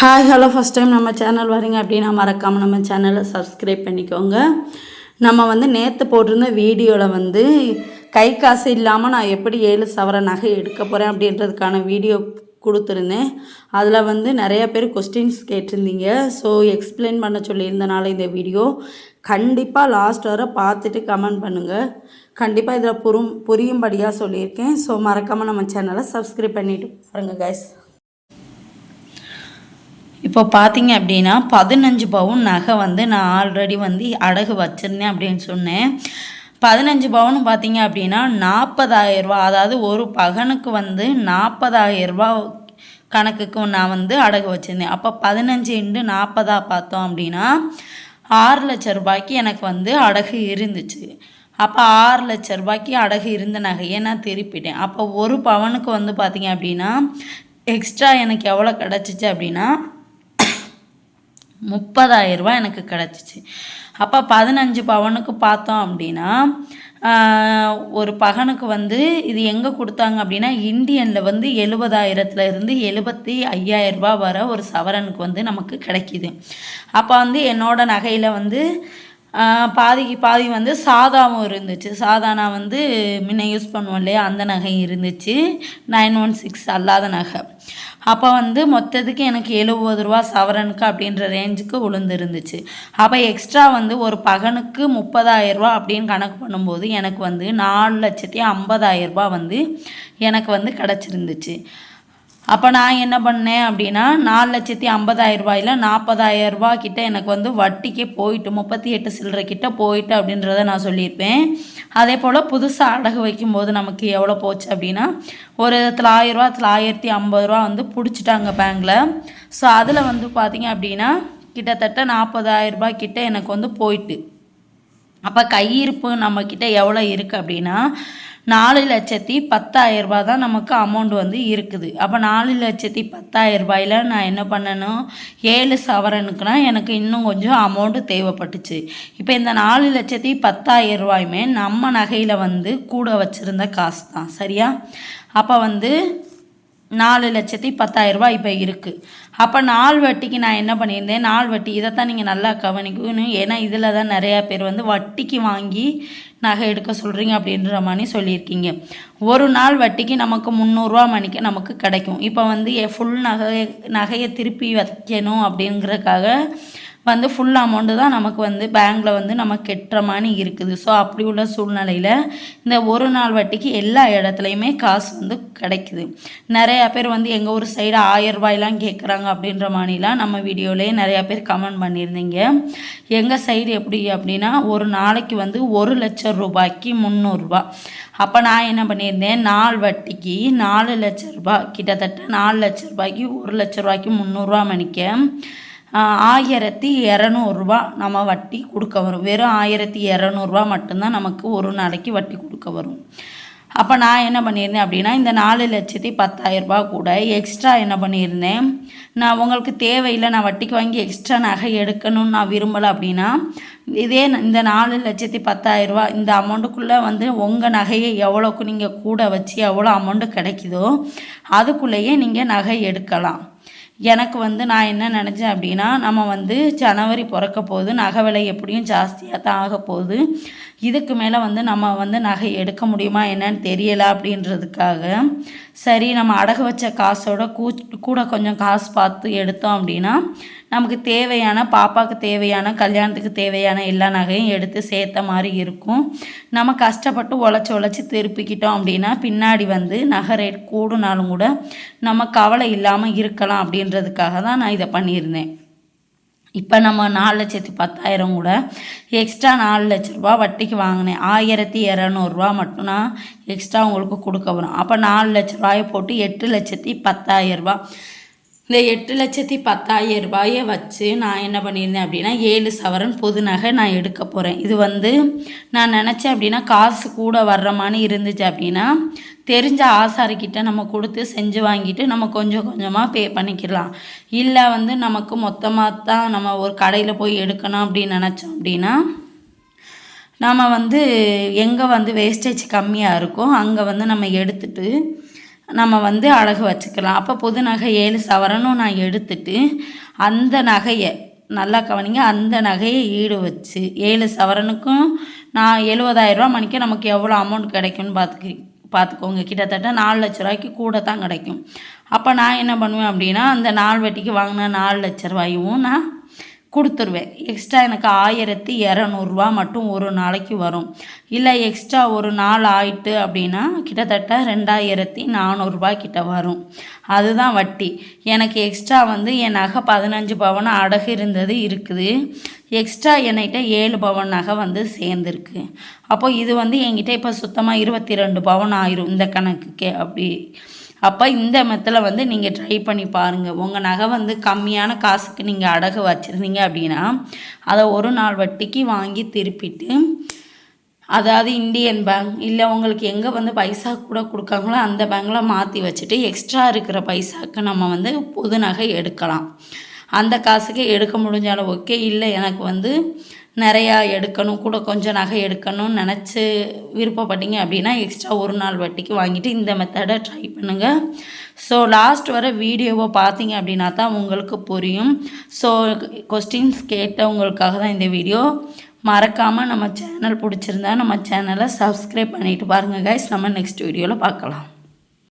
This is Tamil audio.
ஹாய் ஹலோ ஃபஸ்ட் டைம் நம்ம சேனல் வரீங்க அப்படின்னா மறக்காமல் நம்ம சேனலை சப்ஸ்கிரைப் பண்ணிக்கோங்க. நம்ம வந்து நேற்று போட்டிருந்த வீடியோவில் வந்து கை காசு இல்லாமல் நான் எப்படி ஏழு சவர நகை எடுக்க போகிறேன் அப்படின்றதுக்கான வீடியோ கொடுத்துருந்தேன். அதில் வந்து நிறையா பேர் கொஸ்டின்ஸ் கேட்டிருந்தீங்க. ஸோ எக்ஸ்பிளைன் பண்ண சொல்லியிருந்தனால இந்த வீடியோ கண்டிப்பாக லாஸ்ட் வர பார்த்துட்டு கமெண்ட் பண்ணுங்கள் கண்டிப்பாக இதில் புரும் புரியும்படியாக சொல்லியிருக்கேன். ஸோ மறக்காமல் நம்ம சேனலை சப்ஸ்கிரைப் பண்ணிவிட்டு பாருங்கள் கைஸ் இப்போ பார்த்தீங்க அப்படின்னா பதினஞ்சு பவுன் நகை வந்து நான் ஆல்ரெடி வந்து அடகு வச்சுருந்தேன் அப்படின்னு சொன்னேன். பதினஞ்சு பவுன் பார்த்தீங்க அப்படின்னா நாற்பதாயிரரூபா அதாவது ஒரு பகனுக்கு வந்து நாற்பதாயிரரூபா கணக்குக்கு நான் வந்து அடகு வச்சுருந்தேன். அப்போ பதினஞ்சு இண்டு நாற்பதாக பார்த்தோம் அப்படின்னா ஆறு லட்ச ரூபாய்க்கு எனக்கு வந்து அடகு இருந்துச்சு. அப்போ ஆறு லட்ச ரூபாய்க்கு அடகு இருந்த நகையை நான் திருப்பிட்டேன். அப்போ ஒரு பவனுக்கு வந்து பார்த்தீங்க அப்படின்னா எக்ஸ்ட்ரா எனக்கு எவ்வளோ கிடச்சிச்சு அப்படின்னா முப்பதாயிரரூபா எனக்கு கிடச்சிச்சு. அப்போ பதினஞ்சு பவனுக்கு பார்த்தோம் அப்படின்னா ஒரு பகனுக்கு வந்து இது எங்கே கொடுத்தாங்க அப்படின்னா இந்தியனில் வந்து எழுபதாயிரத்துல இருந்து எழுபத்தி ஐயாயிரரூபா வர ஒரு சவரனுக்கு வந்து நமக்கு கிடைக்கிது. அப்போ வந்து என்னோடய நகையில் வந்து பாதிக்கு பாதி வந்து சாதாவும் இருந்துச்சு. சாதா நான் வந்து முன்ன யூஸ் பண்ணுவோம் இல்லையா? அந்த நகை இருந்துச்சு. நைன் ஒன் சிக்ஸ் அல்லாத நகை. அப்போ வந்து மொத்தத்துக்கு எனக்கு எழுபது ரூபா சவரனுக்கு அப்படின்ற ரேஞ்சுக்கு உளுந்துருந்துச்சு. அப்போ எக்ஸ்ட்ரா வந்து ஒரு பகனுக்கு முப்பதாயிரரூபா அப்படின்னு கணக்கு பண்ணும்போது எனக்கு வந்து நாலு லட்சத்தி ஐம்பதாயிரரூபா வந்து எனக்கு வந்து கிடச்சிருந்துச்சு. அப்போ நான் என்ன பண்ணேன் அப்படின்னா நாலு லட்சத்தி ஐம்பதாயிரம் ரூபாயில் நாற்பதாயிரம் கிட்ட எனக்கு வந்து வட்டிக்கே போயிட்டு முப்பத்தி எட்டு சில்லறை கிட்ட போயிட்டு அப்படின்றத நான் சொல்லியிருப்பேன். அதே போல் புதுசாக அடகு வைக்கும்போது நமக்கு எவ்வளோ போச்சு அப்படின்னா ஒரு தொள்ளாயிரரூவா தொள்ளாயிரத்தி ஐம்பது ரூபா வந்து பிடிச்சிட்டாங்க பேங்கில் ஸோ அதில் வந்து பார்த்தீங்க அப்படின்னா கிட்டத்தட்ட நாற்பதாயிரம் ரூபாய் கிட்ட எனக்கு வந்து போயிட்டு. அப்போ கையிருப்பு நம்மக்கிட்ட எவ்வளோ இருக்குது அப்படின்னா நாலு லட்சத்தி பத்தாயிரம் ரூபாய் தான் நமக்கு அமௌண்ட் வந்து இருக்குது. அப்போ நாலு லட்சத்தி பத்தாயிரம் ரூபாயில் நான் என்ன பண்ணணும்? ஏழு சவரனுக்குனா எனக்கு இன்னும் கொஞ்சம் அமௌண்ட்டு தேவைப்பட்டுச்சு. இப்போ இந்த நாலு லட்சத்தி பத்தாயிரம் ரூபாயுமே நம்ம நகையில் வந்து கூட வச்சுருந்த காசு தான் சரியா? அப்போ வந்து நாலு லட்சத்தி பத்தாயிரரூபா இப்போ இருக்குது அப்போ நாள் வட்டிக்கு நான் என்ன பண்ணியிருந்தேன்? நாள் வட்டி இதைத்தான் நீங்கள் நல்லா கவனிக்கணும். ஏன்னா இதில் தான் நிறையா பேர் வந்து வட்டிக்கு வாங்கி நகை எடுக்க சொல்கிறீங்க அப்படின்ற மாதிரி சொல்லியிருக்கீங்க. ஒரு நாள் வட்டிக்கு நமக்கு முந்நூறுரூவா மணிக்கு நமக்கு கிடைக்கும். இப்போ வந்து ஃபுல் நகை நகையை திருப்பி வைக்கணும் அப்படிங்கிறதுக்காக வந்து ஃபுல் அமௌண்ட்டு தான் நமக்கு வந்து பேங்க்கில் வந்து நம்ம கெட்டுற மாதிரி இருக்குது. ஸோ அப்படி உள்ள சூழ்நிலையில் இந்த ஒரு நாள் வட்டிக்கு எல்லா இடத்துலையுமே காசு வந்து கிடைக்குது. நிறையா பேர் வந்து எங்கள் ஊர் சைடு ஆயிரம் ரூபாயெலாம் கேட்குறாங்க அப்படின்ற மாதிரிலாம் நம்ம வீடியோலேயே நிறையா பேர் கமெண்ட் பண்ணியிருந்தீங்க. எங்கள் சைடு எப்படி அப்படின்னா ஒரு நாளைக்கு வந்து ஒரு லட்சம் ரூபாய்க்கு முந்நூறுரூபா அப்போ நான் என்ன பண்ணியிருந்தேன் நாள் வட்டிக்கு நாலு லட்ச ரூபாய் கிட்டத்தட்ட நாலு லட்ச ரூபாய்க்கு ஒரு லட்ச ரூபாய்க்கு முந்நூறுரூவா மணிக்க ஆயிரத்தி இரநூறுபா நம்ம வட்டி கொடுக்க வரும். வெறும் ஆயிரத்தி இரநூறுபா மட்டும்தான் நமக்கு ஒரு நாளைக்கு வட்டி கொடுக்க வரும். அப்போ நான் என்ன பண்ணியிருந்தேன் அப்படின்னா இந்த நாலு லட்சத்தி பத்தாயிரரூபா கூட எக்ஸ்ட்ரா என்ன பண்ணியிருந்தேன்? நான் உங்களுக்கு தேவையில்லை நான் வட்டிக்கு வாங்கி எக்ஸ்ட்ரா நகை எடுக்கணும்னு நான் விரும்பலை அப்படின்னா இதே இந்த நாலு லட்சத்தி பத்தாயிரரூபா இந்த அமௌண்ட்டுக்குள்ளே வந்து உங்கள் நகையை எவ்வளோக்கு நீங்கள் கூட வச்சு எவ்வளோ அமௌண்ட்டு கிடைக்குதோ அதுக்குள்ளேயே நீங்கள் நகை எடுக்கலாம். எனக்கு வந்து நான் என்ன நினச்சேன் அப்படின்னா நம்ம வந்து ஜனவரி பிறக்க போகுது நகை விலை எப்படியும் ஜாஸ்தியாக தான் ஆக போகுது. இதுக்கு மேலே வந்து நம்ம வந்து நகை எடுக்க முடியுமா என்னன்னு தெரியலை அப்படின்றதுக்காக. சரி நம்ம அடகு வச்ச காசோட கூ கூட கொஞ்சம் காசு பார்த்து எடுத்தோம் அப்படின்னா நமக்கு தேவையான பாப்பாவுக்கு தேவையான கல்யாணத்துக்கு தேவையான எல்லா நகையும் எடுத்து சேர்த்த மாதிரி இருக்கும். நம்ம கஷ்டப்பட்டு உழைச்சி உழைச்சி திருப்பிக்கிட்டோம் அப்படின்னா பின்னாடி வந்து நகை ரேட் கூடுனாலும் கூட நம்ம கவலை இல்லாமல் இருக்கலாம் அப்படின்றதுக்காக தான் நான் இதை பண்ணியிருந்தேன். இப்போ நம்ம நாலு லட்சத்தி பத்தாயிரம் கூட எக்ஸ்ட்ரா நாலு லட்ச ரூபா வட்டிக்கு வாங்கினேன். ஆயிரத்தி இரநூறுவா மட்டும் நான் எக்ஸ்ட்ரா உங்களுக்கு கொடுக்க வரும் அப்போ நாலு லட்ச ரூபாயை போட்டு எட்டு லட்சத்தி பத்தாயிரரூபா இந்த எட்டு லட்சத்தி பத்தாயிரம் ரூபாயை வச்சு நான் என்ன பண்ணியிருந்தேன் அப்படின்னா ஏழு சவரன் புது நகை நான் எடுக்க போகிறேன் இது வந்து நான் நினச்சேன் அப்படின்னா காசு கூட வர்ற மாதிரி இருந்துச்சு அப்படின்னா தெரிஞ்ச ஆசாரிக்கிட்ட நம்ம கொடுத்து செஞ்சு வாங்கிட்டு நம்ம கொஞ்சம் கொஞ்சமாக பே பண்ணிக்கலாம் இல்லை வந்து நமக்கு மொத்தமாக தான் நம்ம ஒரு கடையில் போய் எடுக்கணும் அப்படின்னு நினச்சோம் அப்படின்னா நம்ம வந்து எங்கே வந்து வேஸ்டேஜ் கம்மியாக இருக்கோ அங்கே வந்து நம்ம எடுத்துட்டு நம்ம வந்து அழகு வச்சுக்கலாம். அப்போ புது நகை ஏழு சவரனும் நான் எடுத்துட்டு அந்த நகையை நல்லா கவனிங்க. அந்த நகையை ஈடு வச்சு ஏழு சவரனுக்கும் நான் எழுபதாயிரரூவா மணிக்கு நமக்கு எவ்வளோ அமௌண்ட் கிடைக்கும்னு பார்த்துக்கி பார்த்துக்கோங்க கிட்டத்தட்ட நாலு லட்ச ரூபாய்க்கு கூட தான் கிடைக்கும். அப்போ நான் என்ன பண்ணுவேன் அப்படின்னா அந்த நாள் வெட்டிக்கு வாங்கின நாலு லட்ச ரூபாயும் நான் கொடுத்துருவேன். எக்ஸ்ட்ரா எனக்கு ஆயிரத்தி இரநூறுவா மட்டும் ஒரு நாளைக்கு வரும். இல்லை எக்ஸ்ட்ரா ஒரு நாள் ஆயிட்டு அப்படின்னா கிட்டத்தட்ட ரெண்டாயிரத்தி நானூறுரூபா கிட்ட வரும். அதுதான் வட்டி. எனக்கு எக்ஸ்ட்ரா வந்து என் நகை பதினஞ்சு பவன் அடகு இருந்தது இருக்குது. எக்ஸ்ட்ரா என்கிட்ட ஏழு பவன் நகை வந்து சேர்ந்துருக்கு. அப்போது இது வந்து என்கிட்ட இப்போ சுத்தமாக இருபத்தி ரெண்டு பவன் ஆயிரும் இந்த கணக்குக்கே அப்படி. அப்போ இந்த மெத்தில் வந்து நீங்கள் ட்ரை பண்ணி பாருங்கள் உங்கள் நகை வந்து கம்மியான காசுக்கு நீங்கள் அடகு வச்சுருந்தீங்க அப்படின்னா அதை ஒரு நாள் வட்டிக்கு வாங்கி திருப்பிட்டு அதாவது இந்தியன் பேங்க் இல்லை உங்களுக்கு எங்கே வந்து பைசா கூட கொடுக்காங்களோ அந்த பேங்க்கில் மாற்றி வச்சுட்டு எக்ஸ்ட்ரா இருக்கிற பைசாவுக்கு நம்ம வந்து புது நகை எடுக்கலாம். அந்த காசுக்கு எடுக்க முடிஞ்சாலும் ஓகே இல்லை எனக்கு வந்து நிறையா எடுக்கணும் கூட கொஞ்சம் நகை எடுக்கணும்னு நினச்சி விருப்பப்பட்டீங்க அப்படின்னா எக்ஸ்ட்ரா ஒரு நாள் வட்டிக்கு வாங்கிட்டு இந்த மெத்தடை ட்ரை பண்ணுங்கள் ஸோ லாஸ்ட் வர வீடியோவை பார்த்தீங்க அப்படின்னா தான் உங்களுக்கு புரியும். ஸோ கொஸ்டின்ஸ் கேட்டவங்களுக்காக தான் இந்த வீடியோ. மறக்காமல் நம்ம சேனல் பிடிச்சிருந்தா நம்ம சேனலை சப்ஸ்கிரைப் பண்ணிவிட்டு பாருங்கள் கைஸ் நம்ம நெக்ஸ்ட் வீடியோவில் பார்க்கலாம்.